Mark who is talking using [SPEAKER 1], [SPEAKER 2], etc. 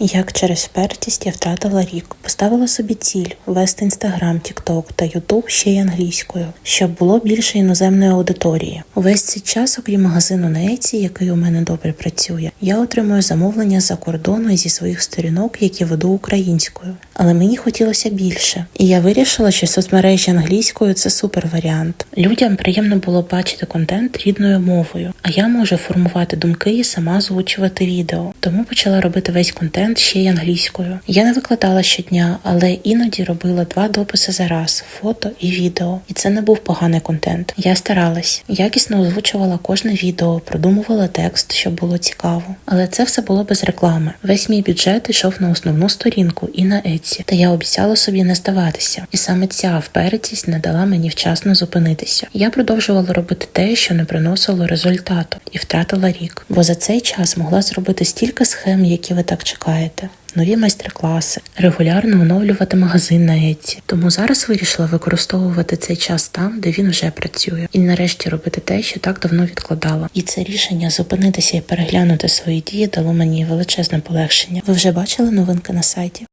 [SPEAKER 1] Як через впертість я втратила рік, поставила собі ціль вести інстаграм, тікток та ютуб ще й англійською, щоб було більше іноземної аудиторії. Увесь цей час, окрім магазину на Еці, який у мене добре працює, я отримую замовлення з-за кордону і зі своїх сторінок, які веду українською. Але мені хотілося більше, і я вирішила, що соцмережі англійською це супер варіант. Людям приємно було бачити контент рідною мовою, а я можу формувати думки і сама озвучувати відео. Тому почала робити весь контент ще й англійською. Я не викладала щодня, але іноді робила два дописи за раз фото і відео. І це не був поганий контент. Я старалась, якісно озвучувала кожне відео, продумувала текст, щоб було цікаво. Але це все було без реклами. Весь мій бюджет йшов на основну сторінку і на Еці, та я обіцяла собі не здаватися. І саме ця впертість не дала мені вчасно зупинитися. Я продовжувала робити те, що не приносило результату, і втратила рік. Бо за цей час могла зробити стільки схем, які ви так чекаєте. Нові майстер-класи, регулярно оновлювати магазин на Еці. Тому зараз вирішила використовувати цей час там, де він вже працює, і нарешті робити те, що так давно відкладала. І це рішення зупинитися і переглянути свої дії дало мені величезне полегшення. Ви вже бачили новинки на сайті?